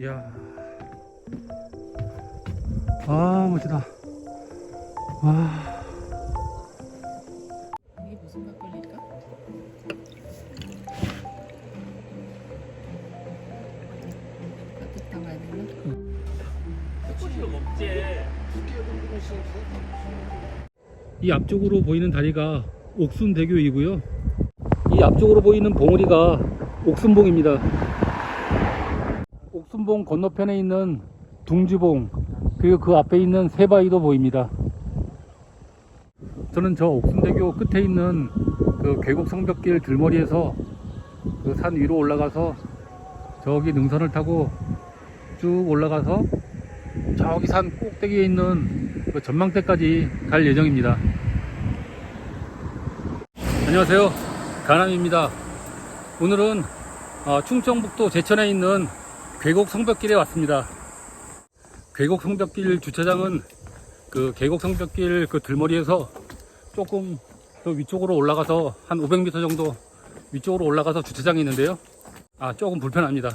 이야. 아, 멋지다. 와. 이게 무슨 막걸리일까? 따뜻한 거 아니면? 이 앞쪽으로 보이는 다리가 옥순대교이고요. 이 앞쪽으로 보이는 봉우리가 옥순봉입니다. 옥순봉 건너편에 있는 둥지봉 그리고 그 앞에 있는 세바위도 보입니다. 저는 저 옥순대교 끝에 있는 그 계곡 성벽길 들머리에서 그 산 위로 올라가서 저기 능선을 타고 쭉 올라가서 저기 산 꼭대기에 있는 그 전망대까지 갈 예정입니다. 안녕하세요. 가남입니다. 오늘은 어, 충청북도 제천에 있는 계곡 성벽길에 왔습니다. 계곡 성벽길 주차장은 그 계곡 성벽길 그 들머리에서 조금 더 위쪽으로 올라가서 한 500m 정도 위쪽으로 올라가서 주차장이 있는데요. 아, 조금 불편합니다.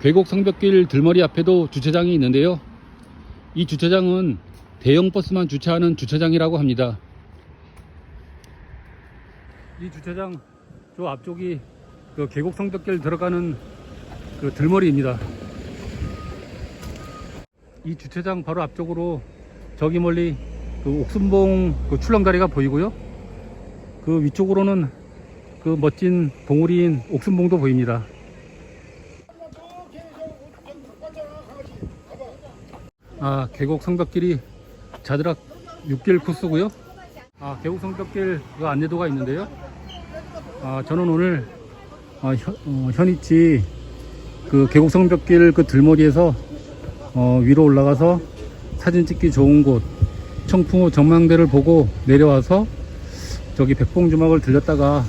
계곡 성벽길 들머리 앞에도 주차장이 있는데요. 이 주차장은 대형 버스만 주차하는 주차장이라고 합니다. 이 주차장 저 앞쪽이 그 계곡 성벽길 들어가는 그 들머리입니다. 이 주차장 바로 앞쪽으로 저기 멀리 그 옥순봉 그 출렁다리가 보이고요. 그 위쪽으로는 그 멋진 봉우리인 옥순봉도 보입니다. 아, 계곡 성벽길이 자드락 6길 코스고요. 아, 계곡 성벽길 그 안내도가 있는데요. 아, 저는 오늘 아, 현, 어, 현이치 그 계곡 성벽길 그 들머리에서 어, 위로 올라가서 사진 찍기 좋은 곳 청풍호 전망대를 보고 내려와서 저기 백봉주막을 들렸다가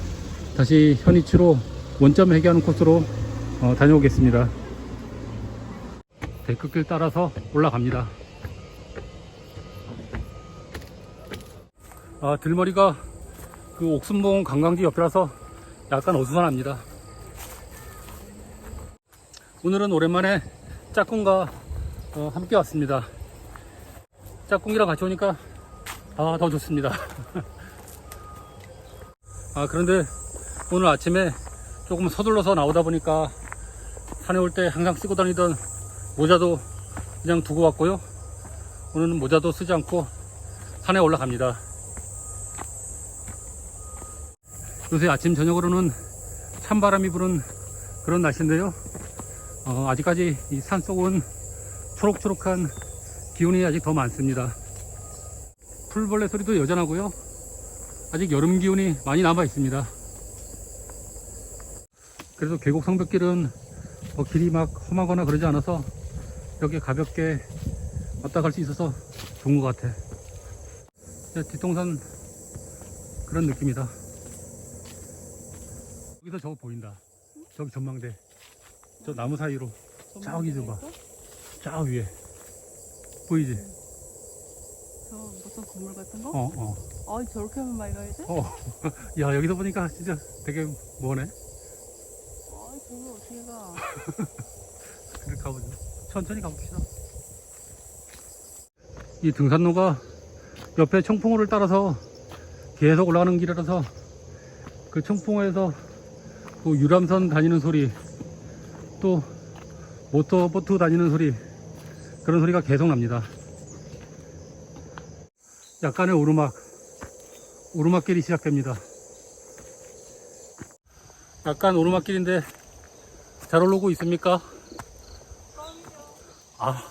다시 현이치로 원점 회귀하는 코스로 어, 다녀오겠습니다. 데크길 따라서 올라갑니다. 아, 들머리가 그 옥순봉 관광지 옆이라서 약간 어수선합니다. 오늘은 오랜만에 짝꿍과 어, 함께 왔습니다. 짝꿍이랑 같이 오니까 아, 더 좋습니다. 아, 그런데 오늘 아침에 조금 서둘러서 나오다 보니까 산에 올 때 항상 쓰고 다니던 모자도 그냥 두고 왔고요. 오늘은 모자도 쓰지 않고 산에 올라갑니다. 요새 아침 저녁으로는 찬바람이 부는 그런 날씨인데요. 어, 아직까지 이 산속은 초록초록한 기운이 아직 더 많습니다. 풀벌레 소리도 여전하고요. 아직 여름 기운이 많이 남아 있습니다. 그래도 계곡 성벽길은 뭐 길이 막 험하거나 그러지 않아서 이렇게 가볍게 왔다 갈 수 있어서 좋은 것 같아. 진짜 뒷동산 그런 느낌이다. 여기서 저거 보인다. 저기 전망대. 저 나무 사이로 저기 좀 봐. 저 위에. 보이지? 저 무슨 건물 같은 거? 어, 어. 아 저렇게만 많이 가야지? 어. 야, 여기서 보니까 진짜 되게 뭐네. 아 저기 어떻게 가? 그래 가보죠. 천천히 가봅시다. 이 등산로가 옆에 청풍호를 따라서 계속 올라가는 길이라서 그 청풍호에서 그 유람선 다니는 소리 또 모터 보트 다니는 소리 그런 소리가 계속 납니다. 약간의 오르막 오르막길이 시작됩니다. 약간 오르막길인데 잘 오르고 있습니까? 아,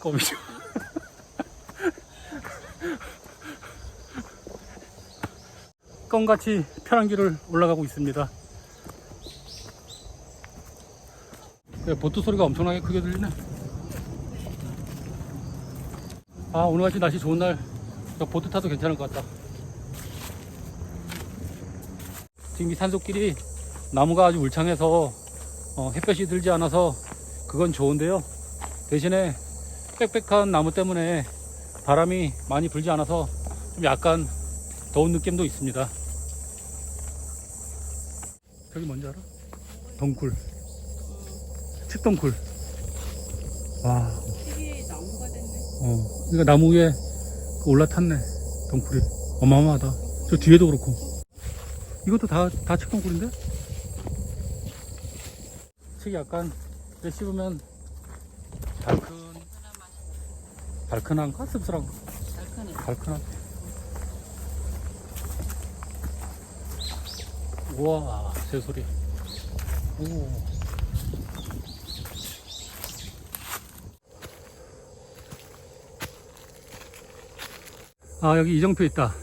껌이죠. 껌같이 편한 길을 올라가고 있습니다. 네, 보트 소리가 엄청나게 크게 들리네. 아, 오늘 같이 날씨 좋은 날, 저 보트 타도 괜찮을 것 같다. 지금 이 산속길이 나무가 아주 울창해서 어, 햇볕이 들지 않아서 그건 좋은데요. 대신에 빽빽한 나무 때문에 바람이 많이 불지 않아서 좀 약간 더운 느낌도 있습니다. 저기 뭔지 알아? 덩굴. 칡덩굴. 와, 이게 나무가 됐네. 어, 그러니까 나무 위에 올라탔네. 덩굴이. 어마어마하다. 저 뒤에도 그렇고. 이것도 다, 다 칡덩굴인데? 칡이 약간 씹으면 달큰, 달큰한가? 씁쓸한가? 달큰해. 달큰한. 우와, 새소리. 오. 아, 여기 이정표 있다.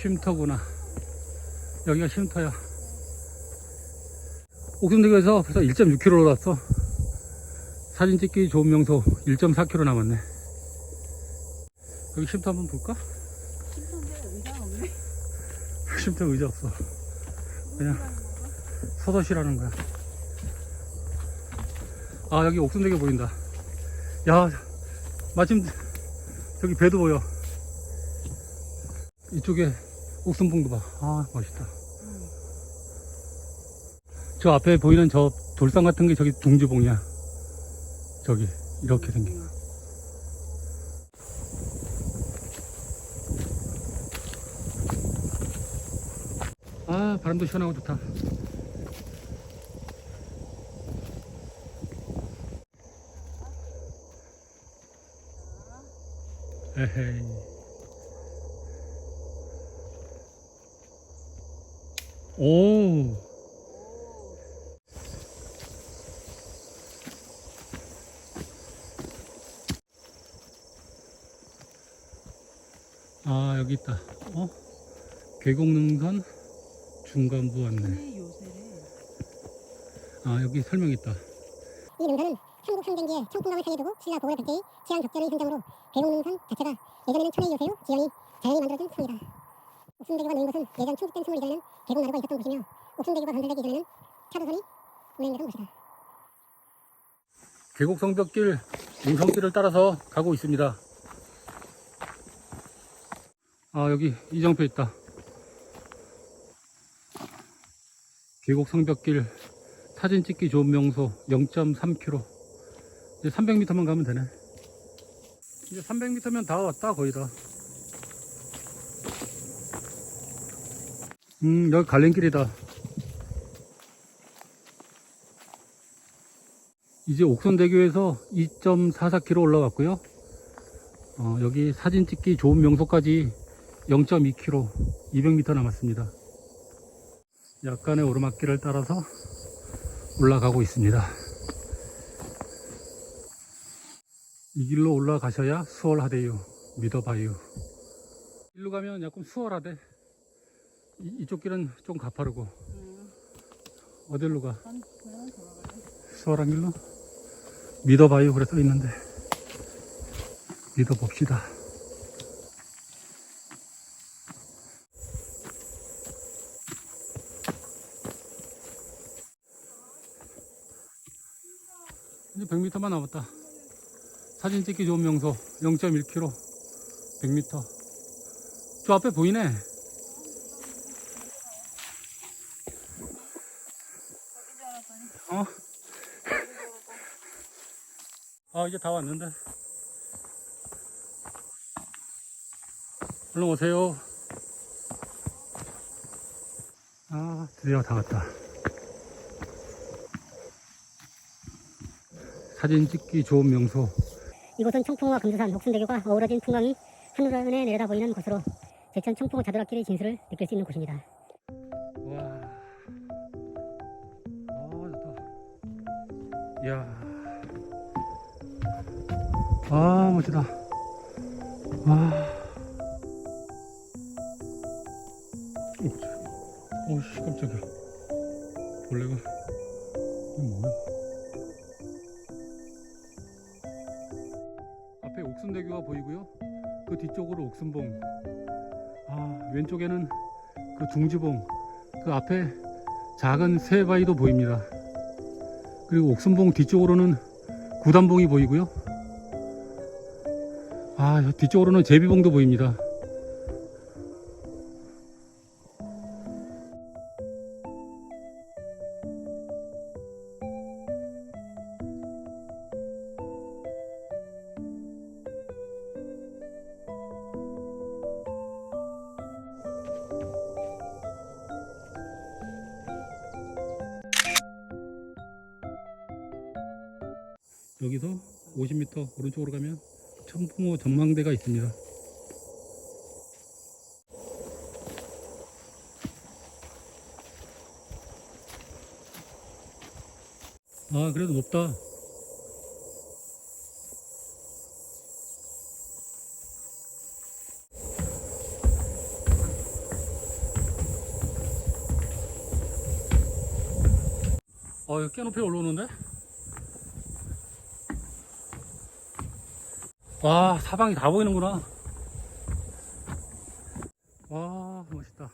쉼터구나. 여기가 쉼터야. 옥순대교에서 벌써 1.6km 올랐어. 사진 찍기 좋은 명소 1.4km 남았네. 여기 쉼터 한번 볼까? 심선데 의자가 없네. 쉼터 의자 없어. 그냥 서서 쉬라는 거야. 아, 여기 옥순대교 보인다. 야, 마침 저기 배도 보여. 이쪽에 옥순봉도 봐. 아, 멋있다. 저 앞에 보이는 저 돌산 같은 게 저기 둥지봉이야. 저기, 이렇게 생긴 거. 아, 바람도 시원하고 좋다. 에헤이. 오. 아, 여기 있다. 어? 계곡능선 중간부 요새래. 아, 여기 설명 있다. 이 능선은 삼국 삼경기에 청풍강을 사이에 두고 신라 보궐 백제의 치안 격전의 현장으로 계곡능선 자체가 예전에는 천의 요새로 지형이 자연히 만들어진 섬이다. 옥순대교가 놓인 곳은 예전 충북된 스물 이전에는 계곡 나루가 있었던 곳이며 옥순대교가 건설되기 이전에는 차도선이 운행되던 곳이다. 계곡 성벽길 웅성길을 따라서 가고 있습니다. 아 여기 이정표 있다. 계곡 성벽길 사진 찍기 좋은 명소 0.3km 이제 300m만 가면 되네. 이제 300m면 다 왔다 거의 다. 음 여기 갈림길이다. 이제 옥선대교에서 2.44km 올라갔고요. 어, 여기 사진 찍기 좋은 명소까지 0.2km, 200m 남았습니다. 약간의 오르막길을 따라서 올라가고 있습니다. 이 길로 올라가셔야 수월하대요. 믿어봐요. 일로 가면 약간 수월하대. 이, 이쪽 길은 좀 가파르고. 음, 어디로 가? 수월한 길로 믿어봐요 그래 써 있는데 믿어봅시다 이제 100m만 남았다 사진 찍기 좋은 명소 0.1km 100m 저 앞에 보이네. 어? 아 이제 다 왔는데. 얼른 오세요. 아 드디어 다 왔다. 사진 찍기 좋은 명소 이곳은 청풍호와 금수산, 옥순대교가 어우러진 풍광이 한눈에 내려다 보이는 곳으로 제천 청풍호 자두락길의 진수를 느낄 수 있는 곳입니다. 와. 아, 좋다. 이야. 아, 멋지다. 와. 오, 오씨, 깜짝이야. 벌레가. 이게 뭐야? 옥순대교가 보이고요. 그 뒤쪽으로 옥순봉. 아, 왼쪽에는 그 둥지봉. 그 앞에 작은 새바위도 보입니다. 그리고 옥순봉 뒤쪽으로는 구단봉이 보이고요. 아, 저 뒤쪽으로는 제비봉도 보입니다. 여기서 50m 오른쪽으로 가면 청풍호 전망대가 있습니다. 아, 그래도 높다. 어, 꽤 높이 올라오는데? 와, 사방이 다 보이는구나. 와, 멋있다.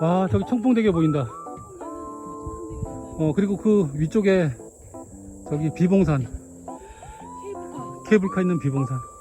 와, 저기 청풍대교 보인다. 어, 그리고 그 위쪽에 저기 비봉산, 케이블카. 케이블카 있는 비봉산.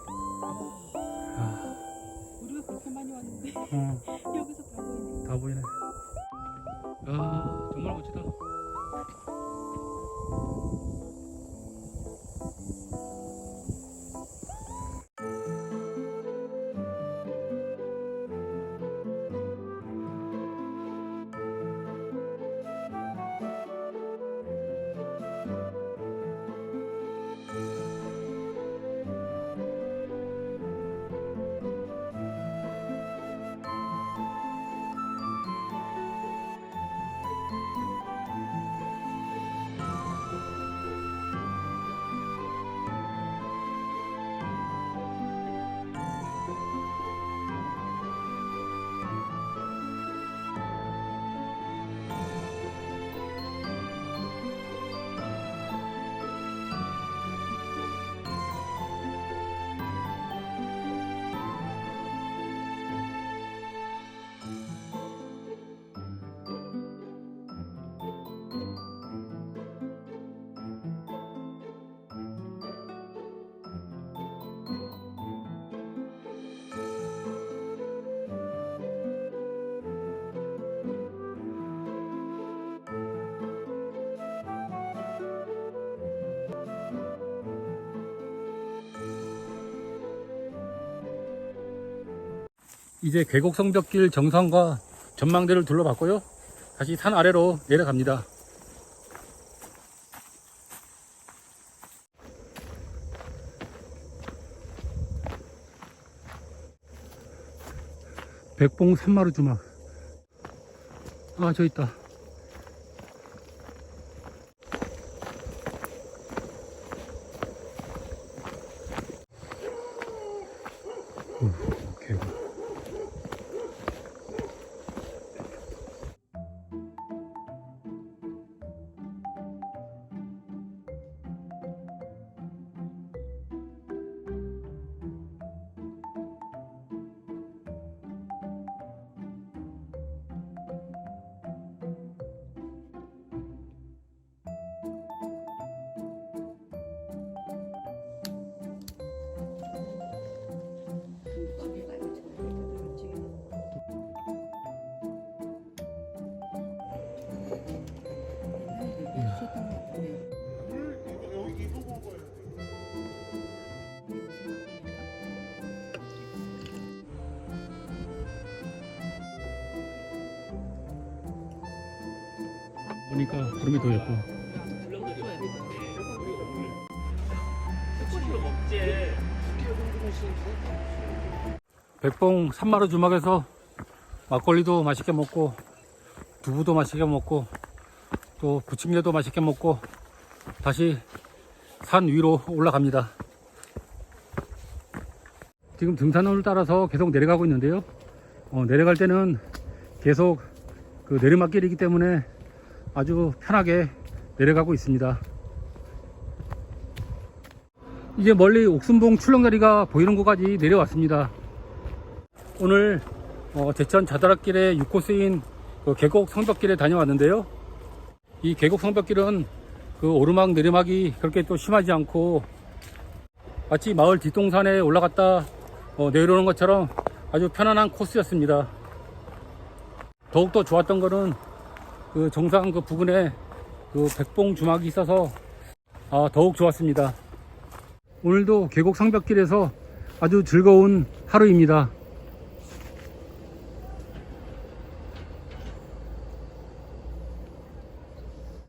이제 계곡성벽길 정상과 전망대를 둘러봤고요. 다시 산 아래로 내려갑니다. 백봉 산마루 주막. 아, 저 있다. 보니까 구름이 더 예뻐. 백봉 산마루 주막에서 막걸리도 맛있게 먹고 두부도 맛있게 먹고 또 부침개도 맛있게 먹고 다시 산 위로 올라갑니다. 지금 등산로를 따라서 계속 내려가고 있는데요. 어, 내려갈 때는 계속 그 내리막길이기 때문에 아주 편하게 내려가고 있습니다. 이제 멀리 옥순봉 출렁다리가 보이는 곳까지 내려왔습니다. 오늘 어, 제천 자다락길의 6코스인 그 계곡 성벽길에 다녀왔는데요. 이 계곡 성벽길은 그 오르막 내리막이 그렇게 또 심하지 않고 마치 마을 뒷동산에 올라갔다 어, 내려오는 것처럼 아주 편안한 코스였습니다. 더욱더 좋았던 거는 그 정상 그 부근에 그 백봉 주막이 있어서 아, 더욱 좋았습니다. 오늘도 계곡 성벽길에서 아주 즐거운 하루입니다.